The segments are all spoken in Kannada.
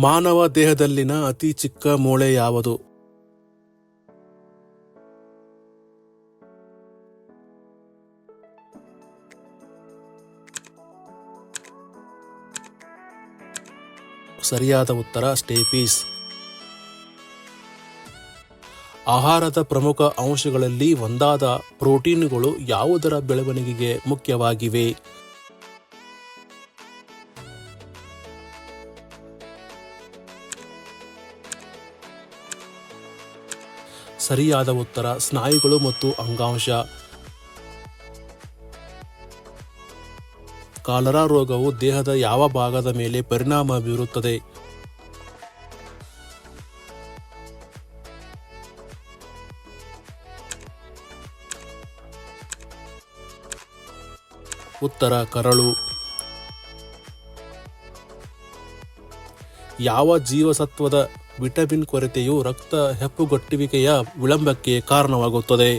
ಮಾನವ ದೇಹದಲ್ಲಿನ ಅತಿ ಚಿಕ್ಕ ಮೂಳೆ ಯಾವುದು? ಸರಿಯಾದ ಉತ್ತರ ಸ್ಟೇಪೀಸ್ ಆಹಾರದ ಪ್ರಮುಖ ಅಂಶಗಳಲ್ಲಿ ಒಂದಾದ ಪ್ರೋಟೀನುಗಳು ಯಾವುದರ ಬೆಳವಣಿಗೆಗೆ ಮುಖ್ಯವಾಗಿವೆ? ಸರಿಯಾದ ಉತ್ತರ ಸ್ನಾಯುಗಳು ಮತ್ತು ಅಂಗಾಂಶ. ಕಾಲರಾ ರೋಗವು ದೇಹದ ಯಾವ ಭಾಗದ ಮೇಲೆ ಪರಿಣಾಮ ಬೀರುತ್ತದೆ? ಉತ್ತರ ಕರಳು. ಯಾವ ಜೀವಸತ್ವದ ವಿಟಮಿನ್ ಕೊರತೆಯು ರಕ್ತ ಹೆಪ್ಪುಗಟ್ಟುವಿಕೆಯ ವಿಳಂಬಕ್ಕೆ ಕಾರಣವಾಗುತ್ತದೆ.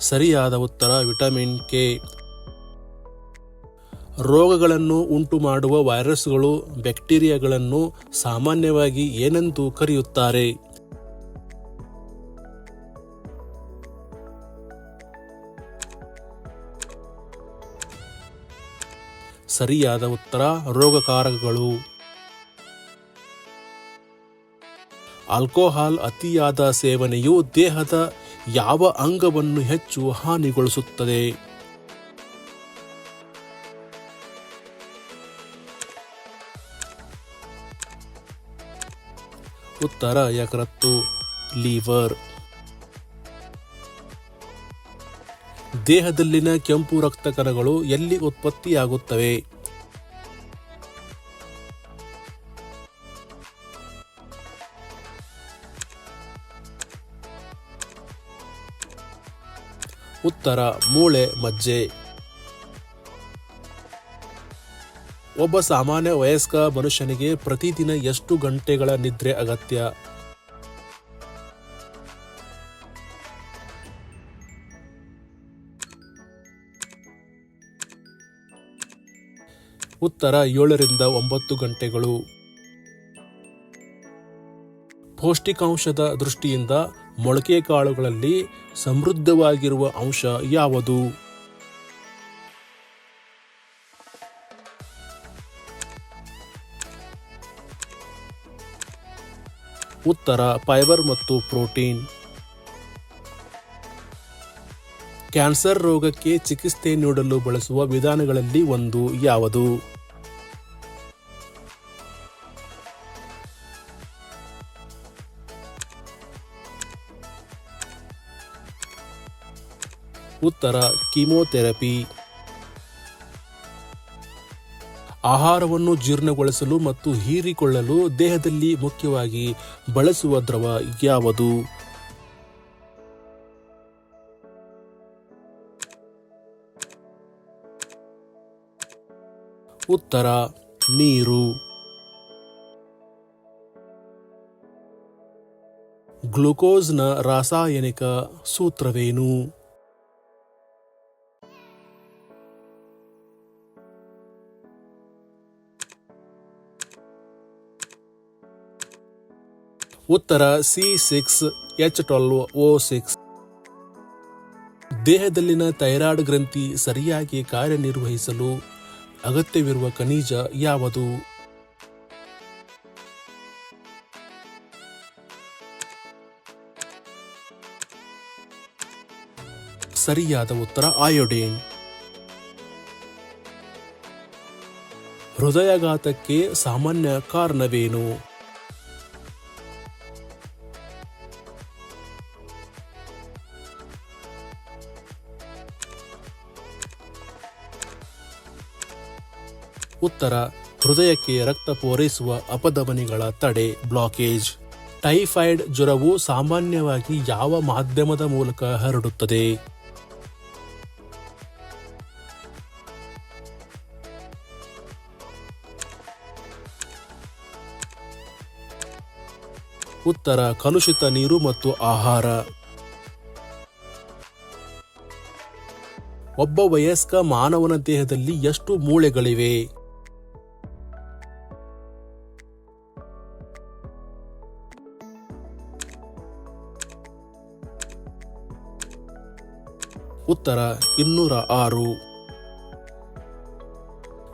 ಸರಿಯಾದ ಉತ್ತರ ವಿಟಮಿನ್ ಕೆ. ರೋಗಗಳನ್ನು ಉಂಟು ಮಾಡುವ ವೈರಸ್ಗಳು ಬ್ಯಾಕ್ಟೀರಿಯಾಗಳನ್ನು ಸಾಮಾನ್ಯವಾಗಿ ಏನೆಂದು ಕರೆಯುತ್ತಾರೆ? ಸರಿಯಾದ ಉತ್ತರ ರೋಗಕಾರಕಗಳು. ಆಲ್ಕೋಹಾಲ್ ಅತಿಯಾದ ಸೇವನೆಯು ದೇಹದ ಯಾವ ಅಂಗವನ್ನು ಹೆಚ್ಚು ಹಾನಿಗೊಳಿಸುತ್ತದೆ? ಉತ್ತರ ಯಕರತ್ತು ಲೀವರ್. ದೇಹದಲ್ಲಿನ ಕೆಂಪು ರಕ್ತ ಕಣಗಳು ಎಲ್ಲಿ ಉತ್ಪತ್ತಿಯಾಗುತ್ತವೆ? ಉತ್ತರ, ಮೂಳೆ, ಮಜ್ಜೆ. ಒಬ್ಬ ಸಾಮಾನ್ಯ ವಯಸ್ಕ ಮನುಷ್ಯನಿಗೆ ಪ್ರತಿದಿನ ಎಷ್ಟು ಗಂಟೆಗಳ ನಿದ್ರೆ ಅಗತ್ಯ? ಉತ್ತರ ಏಳರಿಂದ ಒಂಬತ್ತು ಗಂಟೆಗಳು. ಪೌಷ್ಟಿಕಾಂಶದ ದೃಷ್ಟಿಯಿಂದ ಮೊಳಕೆ ಕಾಳುಗಳಲ್ಲಿ ಸಮೃದ್ಧವಾಗಿರುವ ಅಂಶ ಯಾವುದು? ಉತ್ತರ, ಫೈಬರ್ ಮತ್ತು ಪ್ರೋಟೀನ್. ಕ್ಯಾನ್ಸರ್ ರೋಗಕ್ಕೆ ಚಿಕಿತ್ಸೆ ನೀಡಲು ಬಳಸುವ ವಿಧಾನಗಳಲ್ಲಿ ಒಂದು, ಯಾವುದು? ಉತ್ತರ, ಕೀಮೋಥೆರಪಿ. ಆಹಾರವನ್ನು ಜೀರ್ಣಗೊಳಿಸಲು ಮತ್ತು ಹೀರಿಕೊಳ್ಳಲು ದೇಹದಲ್ಲಿ ಮುಖ್ಯವಾಗಿ ಬಳಸುವ ದ್ರವ ಯಾವುದು? ಉತ್ತರ, ನೀರು. ಗ್ಲುಕೋಸ್ನ ರಾಸಾಯನಿಕ ಸೂತ್ರವೇನು? ಉತ್ತರ, C six, H twelve O six. ದೇಹದಲ್ಲಿನ ಥೈರಾಯ್ಡ್ ಗ್ರಂಥಿ ಸರಿಯಾಗಿ ಕಾರ್ಯನಿರ್ವಹಿಸಲು ಅಗತ್ಯವಿರುವ ಖನಿಜ ಯಾವುದು? ಸರಿಯಾದ ಉತ್ತರ ಆಯೋಡೇನ್ ಹೃದಯಾಘಾತಕ್ಕೆ ಸಾಮಾನ್ಯ ಕಾರಣವೇನು? ಉತ್ತರ, ಹೃದಯಕ್ಕೆ ರಕ್ತ ಪೂರೈಸುವ ಅಪಧಮನಿಗಳ ತಡೆ, ಬ್ಲಾಕೇಜ್. ಟೈಫಾಯ್ಡ್ ಜ್ವರವು ಸಾಮಾನ್ಯವಾಗಿ ಯಾವ ಮಾಧ್ಯಮದ ಮೂಲಕ ಹರಡುತ್ತದೆ? ಉತ್ತರ, ಕಲುಷಿತ ನೀರು ಮತ್ತು ಆಹಾರ. ಒಬ್ಬ ವಯಸ್ಕ ಮಾನವನ ದೇಹದಲ್ಲಿ ಎಷ್ಟು ಮೂಳೆಗಳಿವೆ? ಉತ್ತರ ಇನ್ನೂರ ಆರು.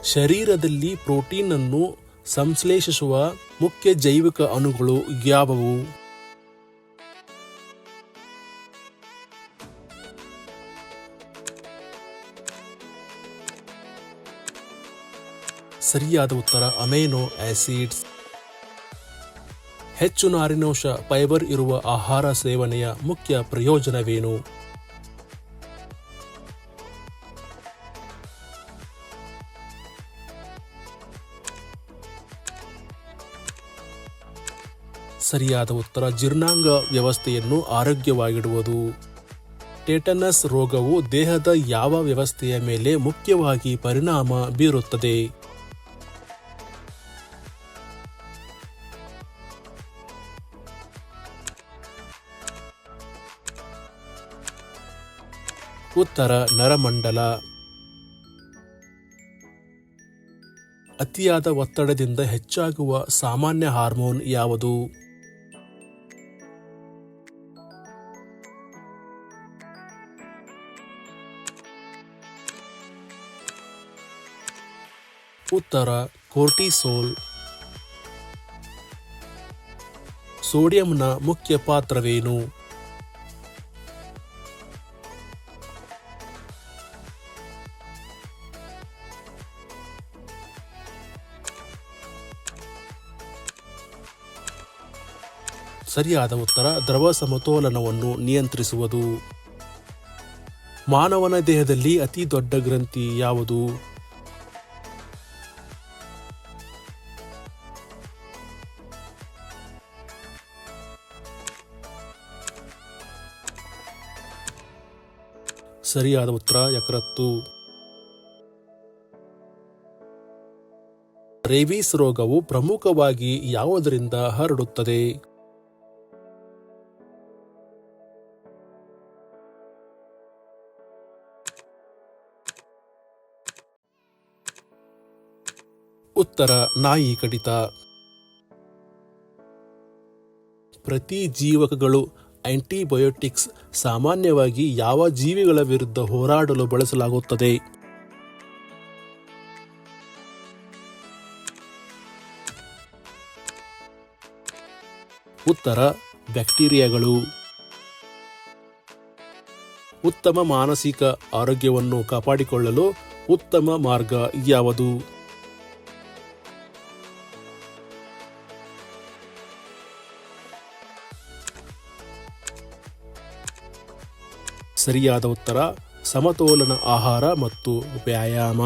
ಶರೀರದಲ್ಲಿ ಪ್ರೋಟೀನ್ ಅನ್ನು ಸಂಶ್ಲೇಷಿಸುವ ಮುಖ್ಯ ಜೈವಿಕ ಅಣುಗಳು ಯಾವುವು? ಸರಿಯಾದ ಉತ್ತರ, ಅಮೈನೋ ಆಸಿಡ್ಸ್. ಹೆಚ್ಚು ನಾರಿನಂಶ, ಫೈಬರ್ ಇರುವ ಆಹಾರ ಸೇವನೆಯ ಮುಖ್ಯ ಪ್ರಯೋಜನವೇನು? ಸರಿಯಾದ ಉತ್ತರ ಜೀರ್ಣಾಂಗ ವ್ಯವಸ್ಥೆಯನ್ನು ಆರೋಗ್ಯವಾಗಿಡುವುದು. ಟೇಟನಸ್ ರೋಗವು ದೇಹದ ಯಾವ ವ್ಯವಸ್ಥೆಯ ಮೇಲೆ ಮುಖ್ಯವಾಗಿ ಪರಿಣಾಮ ಬೀರುತ್ತದೆ? ಉತ್ತರ ನರಮಂಡಲ. ಅತಿಯಾದ ಒತ್ತಡದಿಂದ ಹೆಚ್ಚಾಗುವ ಸಾಮಾನ್ಯ ಹಾರ್ಮೋನ್ ಯಾವುದು? ಉತ್ತರ ಕೋರ್ಟಿಸೋಲ್. ಸೋಡಿಯಂನ ಮುಖ್ಯ ಪಾತ್ರವೇನು? ಸರಿಯಾದ ಉತ್ತರ, ದ್ರವ ಸಮತೋಲನವನ್ನು ನಿಯಂತ್ರಿಸುವುದು. ಮಾನವನ ದೇಹದಲ್ಲಿ ಅತಿ ದೊಡ್ಡ ಗ್ರಂಥಿ ಯಾವುದು? ಸರಿಯಾದ ಉತ್ತರ ಯಕರತ್ತು ರೇಬೀಸ್ ರೋಗವು ಪ್ರಮುಖವಾಗಿ ಯಾವುದರಿಂದ ಹರಡುತ್ತದೆ? ಉತ್ತರ ನಾಯಿ ಕಡಿತ. ಪ್ರತಿ ಜೀವಕಗಳು ಆಂಟಿಬಯೋಟಿಕ್ಸ್ ಸಾಮಾನ್ಯವಾಗಿ ಯಾವ ಜೀವಿಗಳ ವಿರುದ್ಧ ಹೋರಾಡಲು ಬಳಸಲಾಗುತ್ತದೆ? ಉತ್ತರ, ಬ್ಯಾಕ್ಟೀರಿಯಾಗಳು. ಉತ್ತಮ ಮಾನಸಿಕ ಆರೋಗ್ಯವನ್ನು ಕಾಪಾಡಿಕೊಳ್ಳಲು ಉತ್ತಮ ಮಾರ್ಗ ಯಾವುದು? ಸರಿಯಾದ ಉತ್ತರ ಸಮತೋಲನ ಆಹಾರ ಮತ್ತು ವ್ಯಾಯಾಮ.